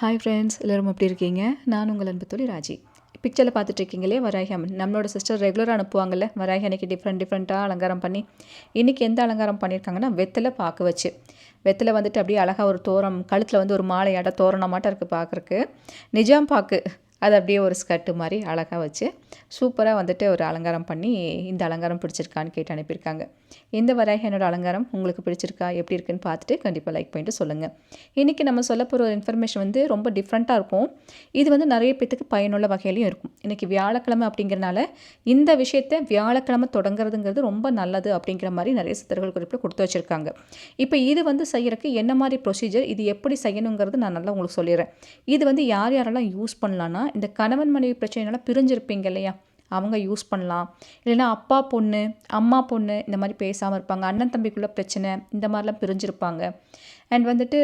Hi friends எல்லோரும் எப்படி இருக்கீங்க? நான் உங்கள் அன்பு தொழில் ராஜி. பிக்சரில் பார்த்துட்டு இருக்கீங்களே வராகி அம்மன். நம்மளோட சிஸ்டர் ரெகுலராக அனுப்புவாங்கள்ல வராகி அன்னைக்கு டிஃப்ரெண்ட் டிஃப்ரெண்ட்டாக அலங்காரம் பண்ணி இன்றைக்கி எந்த அலங்காரம் பண்ணியிருக்காங்கன்னா வெத்தலை பார்க்க வச்சு. வெத்தலை வந்துட்டு அப்படியே அழகாக ஒரு தோரம் கழுத்தில் வந்து ஒரு மாலையாட தோரணமாட்டம் இருக்குது பார்க்குறக்கு நிஜாம் பாக்கு. அது அப்படியே ஒரு ஸ்கர்ட்டு மாதிரி அழகாக வச்சு சூப்பராக வந்துட்டு ஒரு அலங்காரம் பண்ணி இந்த அலங்காரம் பிடிச்சிருக்கான்னு கேட்டு அனுப்பியிருக்காங்க. இந்த வராகி என்னோட அலங்காரம் உங்களுக்கு பிடிச்சிருக்கா எப்படி இருக்குன்னு பார்த்துட்டு கண்டிப்பாக லைக் பண்ணிட்டு சொல்லுங்கள் இன்றைக்கி நம்ம சொல்ல போகிற ஒரு இன்ஃபர்மேஷன் வந்து ரொம்ப டிஃப்ரெண்ட்டாக இருக்கும். இது வந்து நிறைய பேத்துக்கு பயனுள்ள வகையிலையும் இருக்கும். இன்றைக்கி வியாழக்கிழமை அப்படிங்கிறனால இந்த விஷயத்தை வியாழக்கிழமை தொடங்குறதுங்கிறது ரொம்ப நல்லது அப்படிங்கிற மாதிரி நிறைய சித்தர்கள் குறிப்பில் கொடுத்து வச்சுருக்காங்க. இப்போ இது வந்து செய்கிறக்கு என்ன மாதிரி ப்ரொசீஜர் இது எப்படி செய்யணுங்கிறது நான் நல்லா உங்களுக்கு சொல்லிடுறேன். இது வந்து யார் யாரெல்லாம் யூஸ் பண்ணலான்னா இந்த கணவன் மனைவி பிரச்சனைனால பிரிஞ்சிருப்பீங்க இல்லையா? அவங்க யூஸ் பண்ணலாம். இல்லைன்னா அப்பா பொண்ணு அம்மா பொண்ணு இந்த மாதிரி பேசாமல் இருப்பாங்க. அண்ணன் தம்பிக்குள்ளே பிரச்சனை இந்த மாதிரிலாம் பிரிஞ்சிருப்பாங்க. அண்ட் வந்துட்டு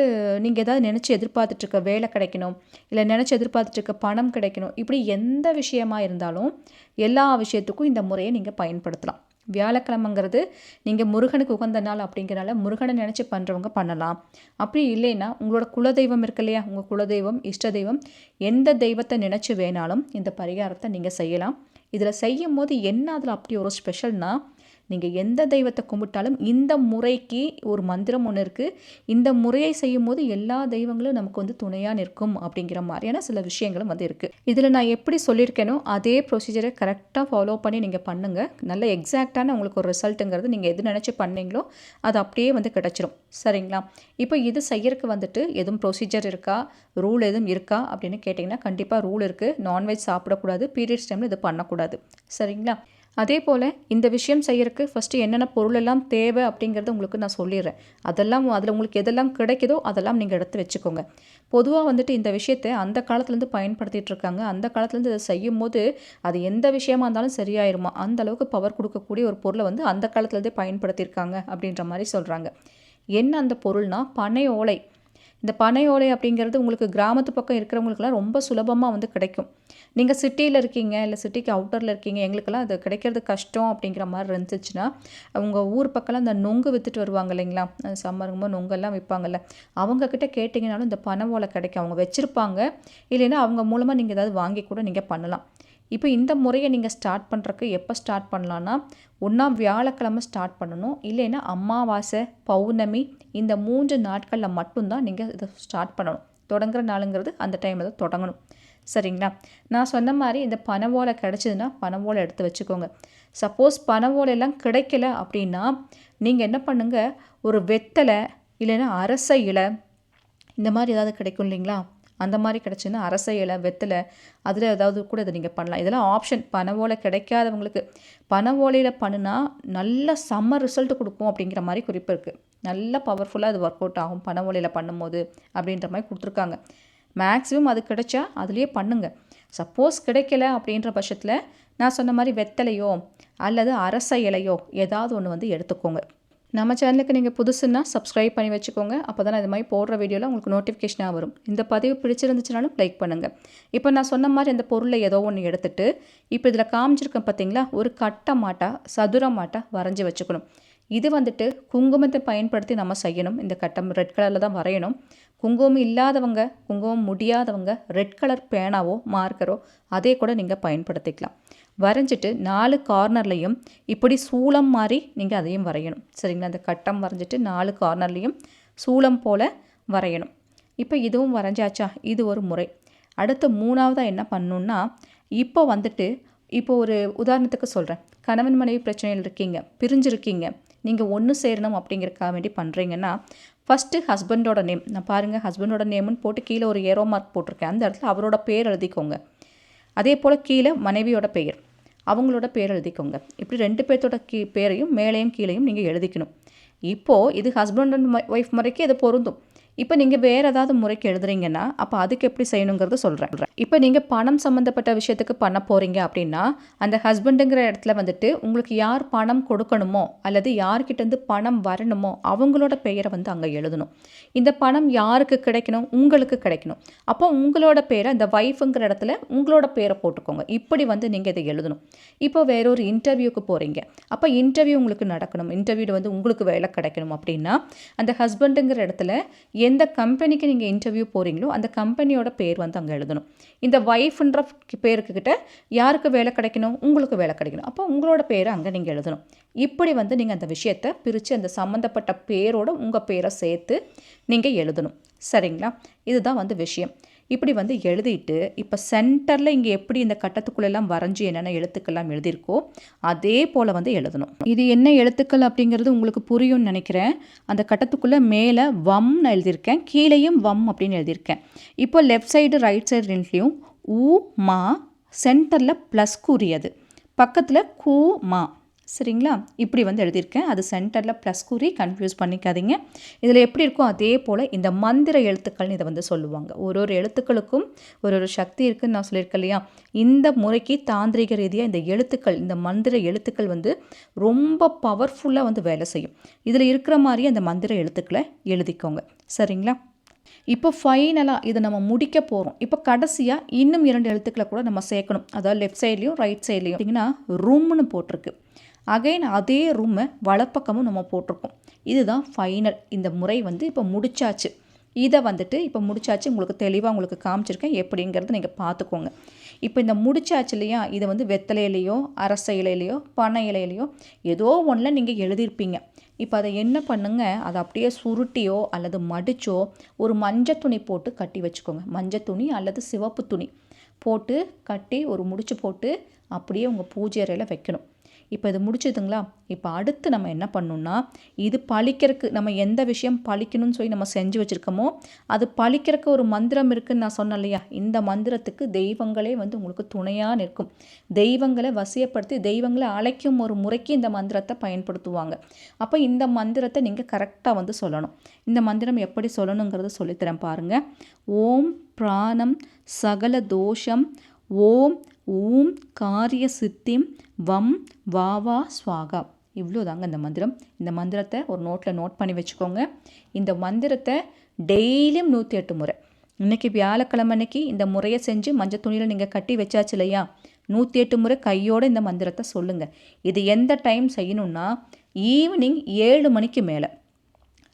நீங்கள் ஏதாவது நினச்சி எதிர்பார்த்துட்ருக்க வேலை கிடைக்கணும். இல்லை நினச்சி எதிர்பார்த்துட்ருக்க பணம் கிடைக்கணும். இப்படி எந்த விஷயமா இருந்தாலும் எல்லா விஷயத்துக்கும் இந்த முறையை நீங்கள் பயன்படுத்தலாம். வியாழக்கிழமைங்கிறது நீங்கள் முருகனுக்கு உகந்த நாள் அப்படிங்கிறனால முருகனை நினச்சி பண்ணுறவங்க பண்ணலாம். அப்படி இல்லைன்னா உங்களோட குலதெய்வம் இருக்கு இல்லையா? உங்கள் குலதெய்வம் இஷ்ட தெய்வம் எந்த தெய்வத்தை நினச்சி வேணாலும் இந்த பரிகாரத்தை நீங்கள் செய்யலாம். இதில் செய்யும் போது என்ன அதில் அப்படி ஒரு ஸ்பெஷல்னால் நீங்கள் எந்த தெய்வத்தை கும்பிட்டாலும் இந்த முறைக்கு ஒரு மந்திரம் ஒன்று இருக்குது இந்த முறையை செய்யும் போது எல்லா தெய்வங்களும் நமக்கு வந்து துணையாக நிற்கும் அப்படிங்கிற மாதிரியான சில விஷயங்களும் வந்து இருக்குது இதில் நான் எப்படி சொல்லியிருக்கேனோ அதே ப்ரொசீஜரை கரெக்டாக ஃபாலோ பண்ணி நீங்கள் பண்ணுங்கள் நல்ல எக்ஸாக்டான உங்களுக்கு ஒரு ரிசல்ட்டுங்கிறது நீங்கள் எது நினச்சி பண்ணீங்களோ அது அப்படியே வந்து கிடச்சிரும். சரிங்களா? இப்போ இது செய்யறதுக்கு வந்துட்டு எதுவும் ப்ரொசீஜர் இருக்கா? ரூல் எதுவும் இருக்கா? அப்படின்னு கேட்டிங்கன்னா கண்டிப்பாக ரூல் இருக்குது நான்வெஜ் சாப்பிடக்கூடாது. பீரியட்ஸ் டைமில் இது பண்ணக்கூடாது. சரிங்களா? அதே போல் இந்த விஷயம் செய்கிறதுக்கு ஃபஸ்ட்டு என்னென்ன பொருள் எல்லாம் தேவை அப்படிங்கிறத உங்களுக்கு நான் சொல்லிடுறேன். அதெல்லாம் அதில் உங்களுக்கு எதெல்லாம் கிடைக்குதோ அதெல்லாம் நீங்கள் எடுத்து வச்சுக்கோங்க. பொதுவாக வந்துட்டு இந்த விஷயத்தை அந்த காலத்துலேருந்து பயன்படுத்திகிட்டு இருக்காங்க. அந்த காலத்துலேருந்து இதை செய்யும் போது அது எந்த விஷயமா இருந்தாலும் சரியாயிருமா? அந்த அளவுக்கு பவர் கொடுக்கக்கூடிய ஒரு பொருளை வந்து அந்த காலத்துலேருந்தே பயன்படுத்தியிருக்காங்க அப்படின்ற மாதிரி சொல்கிறாங்க என்ன அந்த பொருள்னால் பனை ஓலை. இந்த பனை ஓலை அப்படிங்கிறது உங்களுக்கு கிராமத்து பக்கம் இருக்கிறவங்களுக்குலாம் ரொம்ப சுலபமாக வந்து கிடைக்கும். நீங்கள் சிட்டியில் இருக்கீங்க இல்லை சிட்டிக்கு அவுட்டரில் இருக்கீங்க எங்களுக்கெல்லாம் அது கிடைக்கிறது கஷ்டம் அப்படிங்கிற மாதிரி இருந்துச்சுன்னா அவங்க ஊர் பக்கம்லாம் இந்த நொங்கு விற்றுட்டு வருவாங்க இல்லைங்களா? சம்மருங்கும்போது நொங்கெல்லாம் விற்பாங்கல்ல அவங்கக்கிட்ட கேட்டிங்கனாலும் இந்த பனை ஓலை கிடைக்கும். அவங்க வச்சுருப்பாங்க. இல்லைன்னா அவங்க மூலமாக நீங்கள் ஏதாவது வாங்கி கூட நீங்கள் பண்ணலாம். இப்போ இந்த முறையை நீங்கள் ஸ்டார்ட் பண்ணுறக்கு எப்போ ஸ்டார்ட் பண்ணலான்னா ஒன்றா வியாழக்கிழமை ஸ்டார்ட் பண்ணணும். இல்லைன்னா அமாவாசை பௌர்ணமி இந்த மூன்று நாட்களில் மட்டும்தான் நீங்கள் இதை ஸ்டார்ட் பண்ணணும். தொடங்குற நாளுங்கிறது அந்த டைமில் தான் தொடங்கணும். சரிங்களா? நான் சொன்ன மாதிரி இந்த பனவோலை கிடச்சிதுன்னா பனவோலை எடுத்து வச்சுக்கோங்க. சப்போஸ் பனவோலையெல்லாம் கிடைக்கல அப்படின்னா நீங்கள் என்ன பண்ணுங்கள் ஒரு வெத்தலை இல்லைன்னா அரச இலை இந்த மாதிரி ஏதாவது கிடைக்கும் இல்லைங்களா? அந்த மாதிரி கிடச்சின்னா அரச இலை வெத்தலை அதில் ஏதாவது கூட இதை நீங்கள் பண்ணலாம். இதெல்லாம் ஆப்ஷன் பனை ஓலை கிடைக்காதவங்களுக்கு பனை ஓலையில் பண்ணுனா நல்ல செம்ம ரிசல்ட் கொடுக்கும் அப்படிங்கிற மாதிரி குறிப்பு இருக்குது நல்ல பவர்ஃபுல்லாக அது ஒர்க் அவுட் ஆகும் பனை ஓலையில் பண்ணும்போது அப்படின்ற மாதிரி கொடுத்துருக்காங்க. மேக்ஸிமம் அது கிடைச்சா அதுலேயே பண்ணுங்கள் சப்போஸ் கிடைக்கல அப்படின்ற பட்சத்தில் நான் சொன்ன மாதிரி வெத்தலையோ அல்லது அரச இலையோ ஏதாவது ஒன்று வந்து எடுத்துக்கோங்க. நம்ம சேனலுக்கு நீங்கள் புதுசுன்னா சப்ஸ்கிரைப் பண்ணி வச்சுக்கோங்க. அப்போ தான் இது மாதிரி போடுற வீடியோவில் உங்களுக்கு நோட்டிஃபிகேஷனாக வரும். இந்த பதிவு பிடிச்சிருந்துச்சுனாலும் லைக் பண்ணுங்கள் இப்போ நான் சொன்ன மாதிரி அந்த பொருளை ஏதோ ஒன்று எடுத்துட்டு இப்போ இதில் காமிச்சிருக்கேன் பார்த்தீங்களா ஒரு கட்ட மாட்டா சதுர மாட்டா வரைஞ்சி வச்சுக்கணும். இது வந்துட்டு குங்குமத்தை பயன்படுத்தி நம்ம செய்யணும். இந்த கட்டம் ரெட் கலரில் தான் வரையணும். குங்குமம் இல்லாதவங்க குங்குமம் முடியாதவங்க ரெட் கலர் பேனாவோ மார்க்கரோ அதே கூட நீங்கள் பயன்படுத்திக்கலாம். வரைஞ்சிட்டு நாலு கார்னர்லையும் இப்படி சூளம் மாதிரி நீங்கள் அதையும் வரையணும். சரிங்களா? அந்த கட்டம் வரைஞ்சிட்டு நாலு கார்னர்லேயும் சூளம் போல் வரையணும். இப்போ இதுவும் வரைஞ்சாச்சா? இது ஒரு முறை. அடுத்து மூணாவதாக என்ன பண்ணணுன்னா இப்போ வந்துட்டு இப்போ ஒரு உதாரணத்துக்கு சொல்கிறேன் கணவன் மனைவி பிரச்சனையில் இருக்கீங்க பிரிஞ்சிருக்கீங்க நீங்கள் ஒன்று சேரணும் அப்படிங்கிறக்காக வேண்டி பண்ணுறீங்கன்னா ஃபஸ்ட்டு ஹஸ்பண்டோட நேம் நான் பாருங்கள் ஹஸ்பண்டோட நேம்னு போட்டு கீழே ஒரு ஏரோ மார்க் போட்டிருக்கேன். அந்த இடத்துல அவரோட பேர் எழுதிக்கோங்க. அதே போல் கீழே மனைவியோட பெயர். அவங்களோட பேர் எழுதிக்கோங்க. இப்படி ரெண்டு பேர்த்தோட கீ பேரையும் மேலேயும் கீழேயும் நீங்கள் எழுதிக்கணும். இப்போது இது ஹஸ்பண்ட் அண்ட் ஒய்ஃப் முறைக்கு இது பொருந்தும். இப்போ நீங்கள் வேறு ஏதாவது முறைக்கு எழுதுறீங்கன்னா அப்போ அதுக்கு எப்படி செய்யணுங்கிறத சொல்கிறேன் இப்போ நீங்கள் பணம் சம்மந்தப்பட்ட விஷயத்துக்கு பண்ண போகிறீங்க அப்படின்னா அந்த ஹஸ்பண்டுங்கிற இடத்துல வந்துட்டு உங்களுக்கு யார் பணம் கொடுக்கணுமோ அல்லது யார்கிட்டேருந்து பணம் வரணுமோ அவங்களோட பெயரை வந்து அங்கே எழுதணும். இந்த பணம் யாருக்கு கிடைக்கணும்? உங்களுக்கு கிடைக்கணும். அப்போ உங்களோட பேரை அந்த ஒய்ஃபுங்கிற இடத்துல உங்களோட பேரை போட்டுக்கோங்க. இப்படி வந்து நீங்கள் இதை எழுதணும். இப்போ வேறொரு இன்டர்வியூக்கு போகிறீங்க அப்போ இன்டர்வியூ உங்களுக்கு நடக்கணும். இன்டர்வியூவில் வந்து உங்களுக்கு வேலை கிடைக்கணும் அப்படின்னா அந்த ஹஸ்பண்டுங்கிற இடத்துல எந்த கம்பெனிக்கு நீங்கள் இன்டர்வியூ போகிறீங்களோ அந்த கம்பெனியோட பேர் வந்து அங்கே எழுதணும். இந்த ஒய்ஃப்ன்ற பேருக்கிட்ட யாருக்கு வேலை கிடைக்கணும்? உங்களுக்கு வேலை கிடைக்கணும். அப்போ உங்களோட பேரை அங்கே நீங்கள் எழுதணும். இப்படி வந்து நீங்கள் அந்த விஷயத்தை பிரித்து அந்த சம்மந்தப்பட்ட பேரோட உங்கள் பேரை சேர்த்து நீங்கள் எழுதணும். சரிங்களா? இதுதான் வந்து விஷயம். இப்படி வந்து எழுதிட்டு இப்போ சென்டரில் இங்கே எப்படி இந்த கட்டத்துக்குள்ளெல்லாம் வரைஞ்சி என்னென்ன எழுத்துக்கள்லாம் எழுதியிருக்கோ அதே போல் வந்து எழுதணும். இது என்ன எழுத்துக்கள் அப்படிங்கிறது உங்களுக்கு புரியும்னு நினைக்கிறேன். அந்த கட்டத்துக்குள்ளே மேலே வம்னு எழுதியிருக்கேன் கீழேயும் வம் அப்படின்னு எழுதியிருக்கேன். இப்போ லெஃப்ட் சைடு ரைட் சைடு ரெண்டுலேயும் ஊ மா சென்டரில் ப்ளஸ் கூறியது. பக்கத்தில் கூ மா. சரிங்களா? இப்படி வந்து எழுதியிருக்கேன். அது சென்டரில் ப்ளஸ் கூறி கன்ஃபியூஸ் பண்ணிக்காதீங்க. இதில் எப்படி இருக்கோ அதே போல் இந்த மந்திர எழுத்துக்கள்னு இதை வந்து சொல்லுவாங்க. ஒரு ஒரு எழுத்துக்களுக்கும் ஒரு ஒரு சக்தி இருக்குன்னு நான் சொல்லியிருக்கேன் இல்லையா? இந்த முறைக்கு தாந்திரிக ரீதியாக இந்த எழுத்துக்கள் இந்த மந்திர எழுத்துக்கள் வந்து ரொம்ப பவர்ஃபுல்லாக வந்து வேலை செய்யும். இதில் இருக்கிற மாதிரி அந்த மந்திர எழுத்துக்களை எழுதிக்கோங்க. சரிங்களா? இப்போ ஃபைனலாக இதை நம்ம முடிக்க போகிறோம் இப்போ கடைசியாக இன்னும் இரண்டு எழுத்துக்களை கூட நம்ம சேர்க்கணும். அதாவது லெஃப்ட் சைட்லேயும் ரைட் சைட்லேயும் பார்த்தீங்கன்னா ரூம்னு போட்டிருக்கு. அகைன் அதே ரூமை வலப்பக்கமும் நம்ம போட்டிருக்கோம். இதுதான் ஃபைனல் இந்த முறை வந்து இப்போ முடிச்சாச்சு. இதை வந்துட்டு இப்போ முடிச்சாச்சு. உங்களுக்கு தெளிவாக உங்களுக்கு காமிச்சிருக்கேன். எப்படிங்கிறத நீங்கள் பார்த்துக்கோங்க. இப்போ இந்த முடிச்சாச்சு இல்லையா? இதை வந்து வெத்தலை இலையோ அரச இலையிலையோ பனை இலையிலையோ ஏதோ ஒன்றில் நீங்கள் எழுதியிருப்பீங்க. இப்போ அதை என்ன பண்ணுங்க? அதை அப்படியே சுருட்டியோ அல்லது மடிச்சோ ஒரு மஞ்சள் துணி போட்டு கட்டி வச்சுக்கோங்க. மஞ்சள் துணி அல்லது சிவப்பு துணி. போட்டு கட்டி ஒரு முடிச்சு போட்டு அப்படியே உங்கள் பூஜை அறையில் வைக்கணும். இப்போ இது முடிச்சதுங்களா? இப்போ அடுத்து நம்ம என்ன பண்ணணும்னா இது பழிக்கிறதுக்கு நம்ம எந்த விஷயம் பழிக்கணும்னு சொல்லி நம்ம செஞ்சு வச்சுருக்கோமோ அது பழிக்கிறதுக்கு ஒரு மந்திரம் இருக்குதுன்னு நான் சொன்னேன் இல்லையா? இந்த மந்திரத்துக்கு தெய்வங்களே வந்து உங்களுக்கு துணையாக நிற்கும். தெய்வங்களை வசியப்படுத்தி தெய்வங்களை அழைக்கும் ஒரு முறைக்கு இந்த மந்திரத்தை பயன்படுத்துவாங்க. அப்போ இந்த மந்திரத்தை நீங்கள் கரெக்டாக வந்து சொல்லணும். இந்த மந்திரம் எப்படி சொல்லணுங்கிறத சொல்லித்தரேன் பாருங்கள் ஓம் பிராணம் சகல தோஷம் ஓம் ஓம் காரிய சித்திம் வம் வாவா ஸ்வாகா இவ்வளோ தாங்க இந்த மந்திரம். இந்த மந்திரத்தை ஒரு நோட்டில் நோட் பண்ணி வச்சுக்கோங்க. இந்த மந்திரத்தை டெய்லியும் நூற்றி எட்டு முறை. இன்றைக்கி வியாழக்கிழமை அன்னைக்கு இந்த முறையை செஞ்சு மஞ்சள் துணியில் நீங்கள் கட்டி வச்சாச்சு இல்லையா? நூற்றி எட்டு முறை கையோடு இந்த மந்திரத்தை சொல்லுங்கள் இது எந்த டைம் செய்யணுன்னா ஈவினிங் ஏழு மணிக்கு மேலே.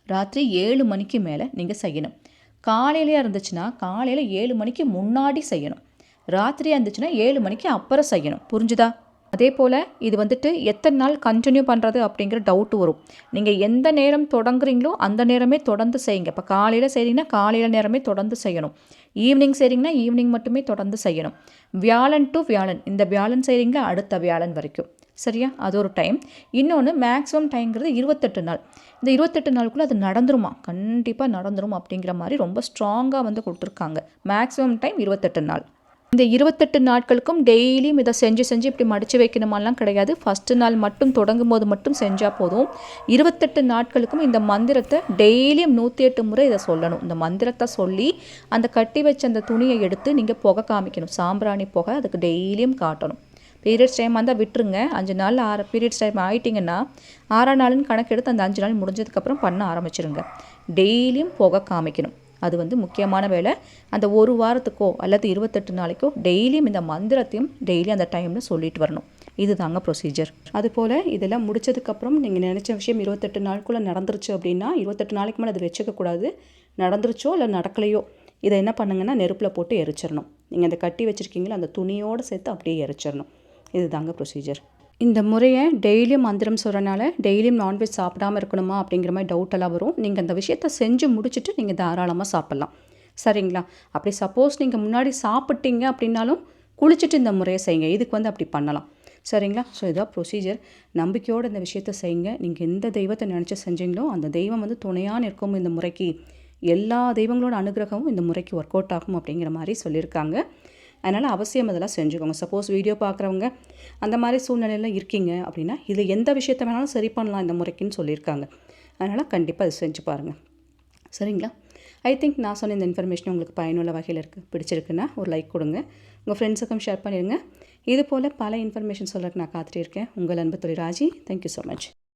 ராத்திரி ஏழு மணிக்கு மேலே நீங்கள் செய்யணும். காலையிலே இருந்துச்சுன்னா காலையில் ஏழு மணிக்கு முன்னாடி செய்யணும். ராத்திரியாக இருந்துச்சுன்னா ஏழு மணிக்கு அப்புறம் செய்யணும். புரிஞ்சுதா? அதே போல் இது வந்துட்டு எத்தனை நாள் கண்டினியூ பண்ணுறது அப்படிங்கிற டவுட்டு வரும். நீங்கள் எந்த நேரம் தொடங்குறீங்களோ அந்த நேரமே தொடர்ந்து செய்யுங்க. இப்போ காலையில் செய்கிறீங்கன்னா காலையில் நேரமே தொடர்ந்து செய்யணும். ஈவினிங் செய்கிறீங்கன்னா ஈவினிங் மட்டுமே தொடர்ந்து செய்யணும். வியாழன் டு வியாழன் இந்த வியாழன் செய்கிறீங்களா அடுத்த வியாழன் வரைக்கும். சரியா? அது ஒரு டைம் இன்னொன்று மேக்ஸிமம் டைம்ங்கிறது இருபத்தெட்டு நாள். இந்த இருபத்தெட்டு நாளுக்குள்ளே அது நடந்துருமா? கண்டிப்பாக நடந்துரும் அப்படிங்கிற மாதிரி ரொம்ப ஸ்ட்ராங்காக வந்து கொடுத்துருக்காங்க. மேக்ஸிமம் டைம் இருபத்தெட்டு நாள். இந்த இருபத்தெட்டு நாட்களுக்கும் டெய்லியும் இதை செஞ்சு செஞ்சு இப்படி மடித்து வைக்கணுமாலாம் கிடையாது. ஃபஸ்ட்டு நாள் மட்டும் தொடங்கும் போது மட்டும் செஞ்சால் போதும். இருபத்தெட்டு நாட்களுக்கும் இந்த மந்திரத்தை டெய்லியும் நூற்றி எட்டு முறை இதை சொல்லணும். இந்த மந்திரத்தை சொல்லி அந்த கட்டி வச்ச அந்த துணியை எடுத்து நீங்கள் புகை காமிக்கணும். சாம்பிராணி புகை அதுக்கு டெய்லியும் காட்டணும். பீரியட்ஸ் டைம் வந்தால் விட்டுருங்க. அஞ்சு நாள் ஆறு பீரியட்ஸ் டைம் ஆகிட்டிங்கன்னா ஆறாம் நாள்னு கணக்கெடுத்து அந்த அஞ்சு நாள் முடிஞ்சதுக்கப்புறம் பண்ண ஆரம்பிச்சிருங்க. டெய்லியும் புகை காமிக்கணும். அது வந்து முக்கியமான வேலை அந்த ஒரு வாரத்துக்கோ அல்லது இருபத்தெட்டு நாளைக்கோ டெய்லியும் இந்த மந்திரத்தையும் டெய்லி அந்த டைமில் சொல்லிட்டு வரணும். இது தாங்க ப்ரொசீஜர் அதுபோல் இதெல்லாம் முடிச்சதுக்கப்புறம் நீங்கள் நினச்ச விஷயம் இருபத்தெட்டு நாளுக்குள்ளே நடந்துருச்சு அப்படின்னா இருபத்தெட்டு நாளைக்கு மேலே அது வச்சுக்கக்கூடாது நடந்துருச்சோ இல்லை நடக்கலையோ இதை என்ன பண்ணுங்கன்னா நெருப்பில் போட்டு எரிச்சிடணும் நீங்கள் அந்த கட்டி வச்சுருக்கீங்களா அந்த துணியோடு சேர்த்து அப்படியே எரிச்சிடணும் இது தாங்க ப்ரொசீஜர் இந்த முறையை டெய்லியும் மந்திரம் சொல்கிறனால டெய்லியும் நான்வெஜ் சாப்பிடாமல் இருக்கணுமா அப்படிங்கிற மாதிரி டவுட் எல்லாம் வரும். நீங்கள் அந்த விஷயத்த செஞ்சு முடிச்சுட்டு நீங்கள் தாராளமாக சாப்பிட்லாம். சரிங்களா? அப்படி சப்போஸ் நீங்கள் முன்னாடி சாப்பிட்டீங்க அப்படின்னாலும் குளிச்சுட்டு இந்த முறையை செய்யுங்க. இதுக்கு வந்து அப்படி பண்ணலாம். சரிங்களா? ஸோ இதான் ப்ரொசீஜர் நம்பிக்கையோடு இந்த விஷயத்த செய்யுங்க. நீங்கள் எந்த தெய்வத்தை நினச்சி செஞ்சீங்களோ அந்த தெய்வம் வந்து துணையாக நிற்கும் இந்த முறைக்கு. எல்லா தெய்வங்களோட அனுகிரகமும் இந்த முறைக்கு ஒர்க் அவுட் ஆகும் அப்படிங்கிற மாதிரி சொல்லியிருக்காங்க. அதனால் அவசியம் இதெல்லாம் செஞ்சுக்கோங்க. சப்போஸ் வீடியோ பார்க்குறவங்க அந்த மாதிரி சூழ்நிலையில் இருக்கீங்க அப்படின்னா இது எந்த விஷயத்த வேணாலும் சரி பண்ணலாம் இந்த முறைக்குன்னு சொல்லியிருக்காங்க. அதனால் கண்டிப்பாக அது செஞ்சு பாருங்கள் சரிங்களா? ஐ திங்க் நான் சொன்ன இந்த இன்ஃபர்மேஷன் உங்களுக்கு பயனுள்ள வகையில் இருக்குது பிடிச்சிருக்குன்னா ஒரு லைக் கொடுங்க. உங்கள் ஃப்ரெண்ட்ஸுக்கும் ஷேர் பண்ணிடுங்க. இது போல் பல இன்ஃபர்மேஷன் சொல்கிறதுக்கு நான் காத்துட்டு இருக்கேன். உங்கள் அன்பு தொழில் ராஜி. Thank you so much